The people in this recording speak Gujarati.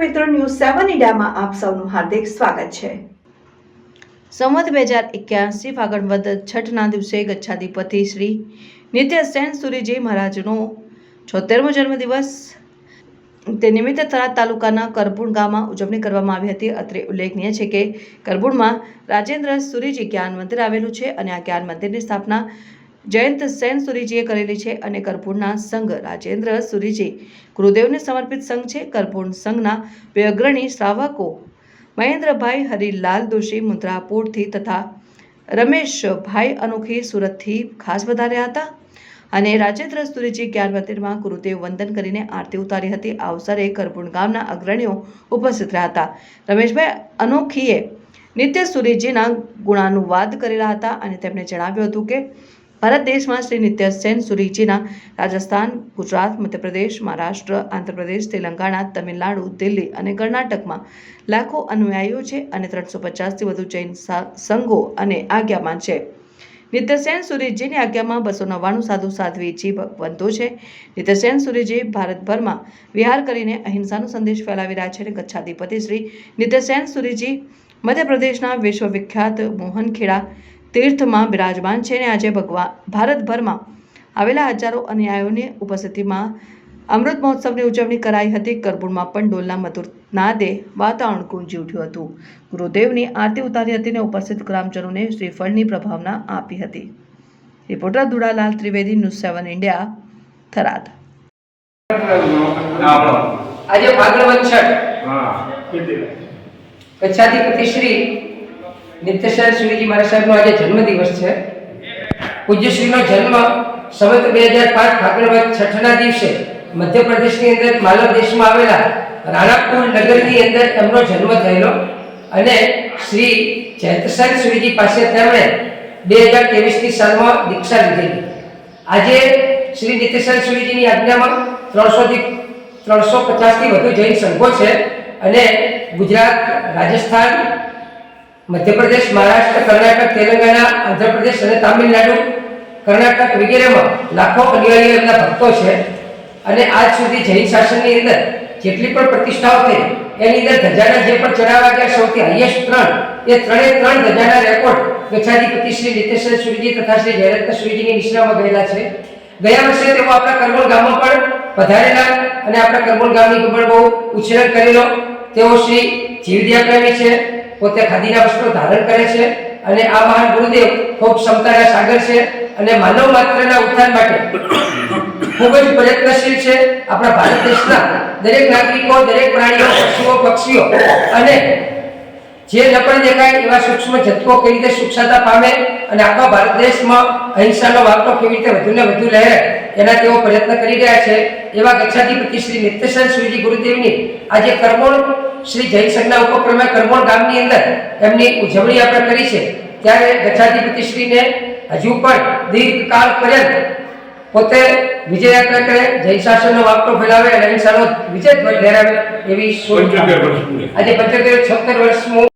મિત્રો ન્યૂઝ સેવન ઇન્ડિયામાં આપ સૌનું હાર્દિક સ્વાગત છે. સંવત બે હજાર એક્યાસી ફાગણ છઠના દિવસે ગચ્છાધિપતિ શ્રી નિત્ય સેન સુરીજી મહારાજનો છોતેરમો જન્મદિવસ તે નિમિત્તે થરાદ તાલુકાના કરબુણ ગામમાં ઉજવણી કરવામાં આવી હતી. અત્રે ઉલ્લેખનીય છે કે કરબુણમાં રાજેન્દ્ર સુરીજી જ્ઞાન મંદિર આવેલું છે અને આ જ્ઞાન મંદિરની સ્થાપના જયંત સેન સુરીજીએ કરેલી છે અને કરપૂરના સંઘ રાજેન્દ્ર સુરીજી ગુરુદેવને સમર્પિત સંઘ છે. કરપૂર્ણ સંઘના બે અગ્રણી શ્રાવકો મહેન્દ્રભાઈ હરિલાલ દોશી મુદ્રાપુરથી તથા રમેશભાઈ અનોખી સુરતથી ખાસ વધાર્યા હતા અને રાજેન્દ્ર સુરીજી જ્ઞાન મંદિરમાં ગુરુદેવ વંદન કરીને આરતી ઉતારી હતી. આ અવસરે કરપૂર્ણ ગામના અગ્રણીઓ ઉપસ્થિત રહ્યા હતા. રમેશભાઈ અનોખીએ નિત્ય સુરીજીના ગુણાનુવાદ કરેલા હતા અને તેમણે જણાવ્યું હતું કે ભારત દેશમાં શ્રી નિત્યસેન સુરીજીના રાજસ્થાન, ગુજરાત, મધ્યપ્રદેશ, મહારાષ્ટ્ર, આંધ્રપ્રદેશ, તેલંગાણા, તમિલનાડુ, દિલ્હી અને કર્ણાટકમાં લાખો અનુયાયીઓ છે અને ત્રણસો પચાસથી વધુ જૈન સંઘો અને આજ્ઞામાં છે. નિત્યસેન સુરીજીની આજ્ઞામાં બસો નવ્વાણું સાધુ સાધ્વીજી ભગવંતો છે. નિત્યસેન સુરીજી ભારતભરમાં વિહાર કરીને અહિંસાનો સંદેશ ફેલાવી રહ્યા છે અને કચ્છાધિપતિ શ્રી નિત્યસેન સુરીજી મધ્યપ્રદેશના વિશ્વવિખ્યાત મોહનખેડા તીર્થમાં બિરાજમાન છે અને આજે ભગવાન ભારતભરમાં આવેલા હજારો અન્યાયોની ઉપસ્થિતિમાં અમૃત મહોત્સવની ઉજવણી કરાઈ હતી. કરબુણમાં પણ ડોલના મધુર નાદે વાતાવરણ ગુંજી ઉઠ્યું હતું. ગુરુદેવની આરતી ઉતારી હતી અને ઉપસ્થિત ગ્રામજનોને શ્રીફળની પ્રભાવના આપી હતી. Reporter Dudalal Trivedi news seven India Tharad. આજે ભાગવત છઠ. કચ્છાધિપતિ શ્રી નિત્યસર શ્રીજી મહારાજ સાહેબનો આજે જન્મદિવસ છે. પૂજ્યશ્રીનો જન્મ સંવત બે હજાર પાંચ ભાગવત છઠના દિવસે મધ્યપ્રદેશની અંદર માલવ દેશમાં આવેલા રાણાપુર નગરની અંદર એમનો જન્મ થયેલો અને શ્રી જયંતસર શ્રીજી પાસે તેમણે બે હજાર ત્રેવીસની સાલમાં દીક્ષા લીધેલી. આજે શ્રી નિત્યસર શ્રીજીની આજ્ઞામાં ત્રણસોથી ત્રણસો પચાસથી વધુ જૈન સંઘો છે અને ગુજરાત, રાજસ્થાન મધ્યપ્રદેશ, મહારાષ્ટ્ર, કર્ણાટક, તેલંગાણા, આંધ્રપ્રદેશ અને તામિલનાડુ. કર્ણાટક વગેરેમાં લાખો અનુયાયીઓ એમના ભક્તો છે. અને આજ સુધી જૈન શાસનની અંદર જેટલી પણ પ્રતિષ્ઠાઓ થઈ, એની અંદર ધજાના જે પણ ચડાવવા ગયા સૌથી હાઈએસ્ટ ત્રણ, એ ત્રણે ત્રણ ધજાના રેકોર્ડ ગચ્છાધિપતિ શ્રી નિત્યેશ્વર સુરીજી તથા શ્રી જયરત્ન સુરીજીની નિશ્રામાં ગયેલા છે. ગયા વર્ષે તેઓ આપણા કરમોલ ગામમાં પણ પધારેલા અને આપણા કરમોલ ગામની પણ બહુ ઉછેર કરેલો. તેઓ શ્રી જીવદયા પ્રેમી છે. પોતે ખાદીના વસ્ત્રો ધારણ કરે છે અને આ મહાન ગુરુદેવ ખૂબ ક્ષમતાના સાગર છે અને માનવ માત્રના ઉત્થાન માટે ખૂબ જ પ્રયત્નશીલ છે. આપણા ભારત દેશના દરેક નાગરિકો, દરેક પ્રાણીઓ, પશુઓ, પક્ષીઓ અને જે ન દેખાય એવા સૂક્ષ્મ જથ્થો કઈ રીતે સૂક્ષ્મતા પામે અને આખા ભારત દેશમાં અહિંસાનો વાપરો કેવી રીતે વધુને વધુ રહે એના તેઓ પ્રયત્ન કરી રહ્યા છે એવા ગચ્છાધિપતિ શ્રી નિત્યસન શ્રીજી ગુરુદેવની આજે કરમોણ શ્રી જૈન સંઘના ઉપક્રમે કરમોણ ગામની અંદર એમની ઉજવણી આપણે કરી છે ત્યારે ગચ્છાધિપતિ શ્રીને હજુ પણ દીર્ઘકાળ પર્યંત પોતે વિજય યાત્રા કરે જૈન શાસનનો વાપરો ફેલાવે અને અહિંસાનો વિજય ધ્વજ લહેરાવે એવી. આજે પંચોતેર છોતેર વર્ષનું